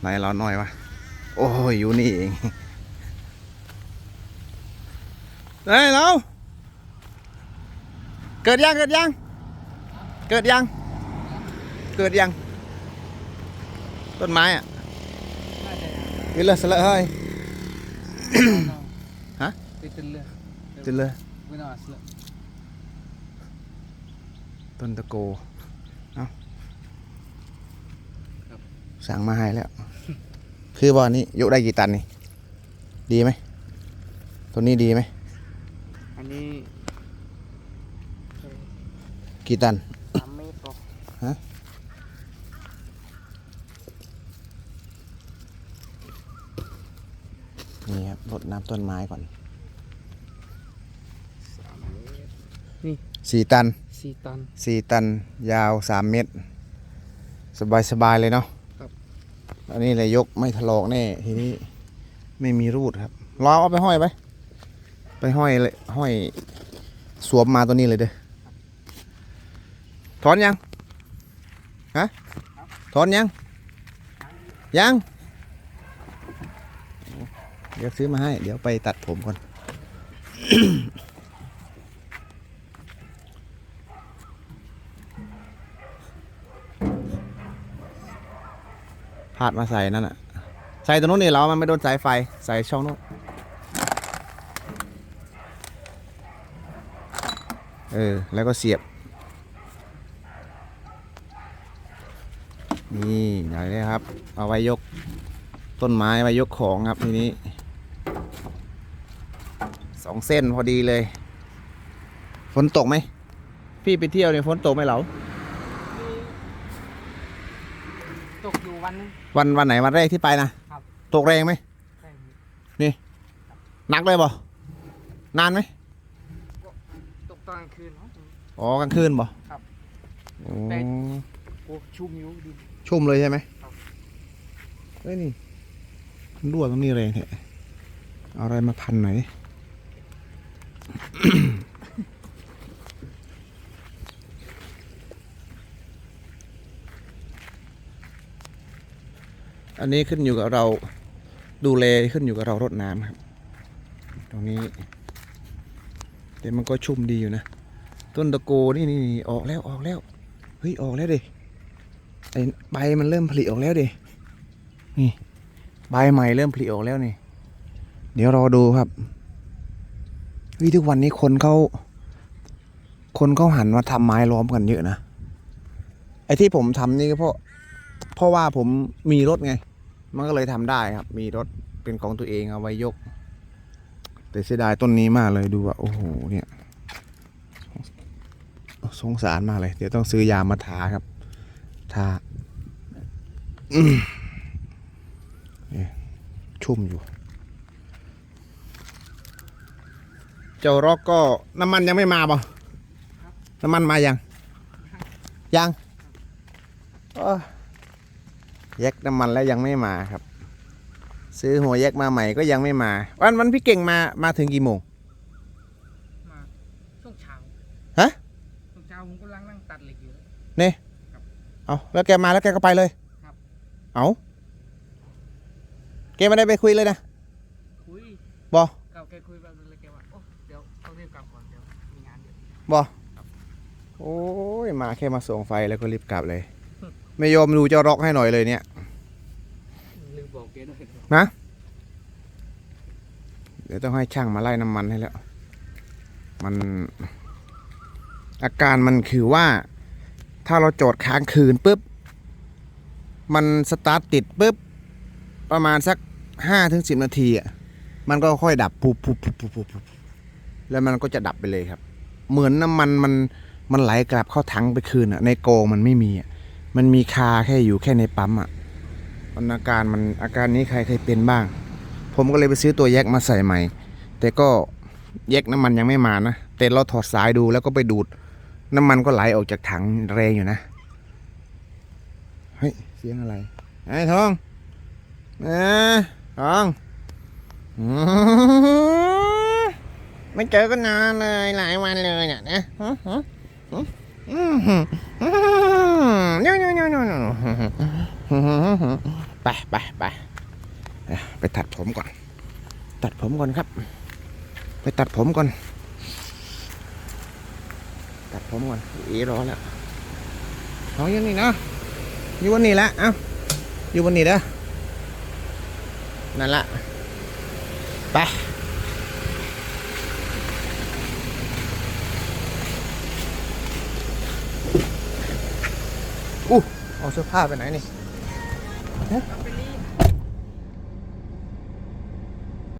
ไหนเราหน่อยวะ โอ้ยอยู่นี่เองเฮ้ยเรา เกิดยังเกิดยัง เกิดยัง เกิดยัง ต้นไม้อะนี่เลยสละเฮ้ย ฮะ Titil lah. จิเลย Guna asla. ต้นตะโก เอาครับสั่งมาให้แล้ว คือบ่อนี้ยกได้กี่ตันนี่ ดีไหมตัวนี้ดีไหม Ani กี่ตัน ame to. นี่ครับรดน้ำต้นไม้ก่อนสี่ตัน Si tan. สี่ตันยาวสามเมตร สบายสบายเลยเนาะครับ อันนี้เลยยกไม่ถลอกแน่ทีนี้ไม่มีรูดครับรอเอาไปห้อยไปไปห้อยเลยห้อยสวมมาตัวนี้เลยเด้อถอนยังฮะถอนยังยังเดี๋ยวซื้อมาให้ เดี๋ยวไปตัดผมก่อน พาดมาใส่นั่นอะใส่ตรงนู้นนี่เรามันไม่โดนสายไฟ ใส่ช่องนู้น เออ แล้วก็เสียบ นี่ไหนเลยครับ เอาไว้ยกต้นไม้ไว้ยกของครับทีนี้ สองเส้นพอดีเลย ฝนตกไหม พี่ไปเที่ยวเนี่ยฝนตกไหมเหรอ Tok yu wan ni. วันวันไหนวันแรกที่ไปนะครับ ตกแรงไหม Kai. หนักเลยบ่นานไหม Tok tang khun. อ๋อกลางคืนบ่ครับโอ้แต่ Oh chum yu di. ชุ่มเลยใช่ไหมครับ เฮ้ยนี่มันรั่วตรงนี้เลยเนี่ยเอาอะไรมาพันหน่อยดิ อันนี้ขึ้นอยู่กับเราดูแลขึ้นอยู่กับเรารดน้ำครับ ตรงนี้แต่มันก็ชุ่มดีอยู่นะ ต้นตะโกนี่นี่นี่ออกแล้วออกแล้วเฮ้ยออกแล้วดิไอใบมันเริ่มผลิออกแล้วดินี่ใบใหม่เริ่มผลิออกแล้วนี่ เดี๋ยวรอดูครับวิทุกวันนี้คนเขาคนเขาหันมาทำไม้ล้อมกันเยอะนะไอ้ที่ผมทำนี่ก็เพราะเพราะว่าผมมีรถไง มันก็เลยทำได้ครับ มีรถเป็นของตัวเองเอาไว้ยก แต่เสียดายต้นนี้มากเลยดูว่าโอ้โหเนี่ยสงสารมากเลย เดี๋ยวต้องซื้อยามาทาครับทาอืมเนี่ยชุ่มอยู่ เจ้าร็อกก็น้ำมันยังไม่มาบ่น้ำมันมายัง ยังโอ้ย แยกน้ำมันแล้วยังไม่มาครับ ซื้อหัวแยกมาใหม่ก็ยังไม่มา วันวันพี่เก่งมามาถึงกี่โมง Ma. Song chao. Hả? Song chao ผมกำลังนั่งตัดเหล็กอยู่เอาแล้วแกมาแล้วแกก็ไปเลยครับเอาแกไม่ได้ไปคุยเลยนะคุยบ่เก่าแกคุยแบบเลยแกว่าโอ้เดี๋ยวต้องรีบกลับก่อนเดี๋ยวมีงานเดี๋ยวบอโอ้ยมาแค่มาส่งไฟแล้วก็รีบกลับเลย ไม่ยอมดูเจ้าร็อกให้หน่อยเลยเนี่ยลืมบอกแกด้วยนะเดี๋ยวต้องให้ช่างมาไล่น้ำมันให้แล้ว มัน อาการมันคือว่า ถ้าเราจอดค้างคืนปุ๊บ มันสตาร์ทติดปุ๊บ ประมาณสักห้าถึงสิบนาทีอะ มันก็ค่อยดับปุ๊บปุ๊บปุ๊บปุ๊บปุ๊บปุ๊บแล้วมันก็จะดับไปเลยครับ เหมือนน้ำมันมันมันไหลกลับเข้าถังไปคืนอะ ในโกงมันไม่มีอะ มันมีคาแค่อยู่แค่ในปั๊มอะมันอาการมันอาการนี้ใครเคยเป็นบ้าง ผมก็เลยไปซื้อตัวแยกมาใส่ใหม่ แต่ก็แยกน้ำมันยังไม่มานะแต่เราถอดสายดูแล้วก็ไปดูด น้ำมันก็ไหลออกจากถังแรงอยู่นะเฮ้ยเสียงอะไรไอ้ทองเอ้ยทองไม่เจอกันนานเลยหลายวันเลยเนี่ยนะ อืมอืมอืมอืมอืมอืมเดี๋ยวเดี๋ยวเดี๋ยวเดี๋ยวไปไปไปไปตัดผมก่อน ตัดผมก่อนครับ ไปตัดผมก่อน ตัดผมก่อนอีรอนแล้วน้องอยังนี่เนาะอยู่วันนี้ละเอ้าอยู่วันนี้เด้อนั่นละไป อู้เอาเสื้อผ้าไปไหนนี่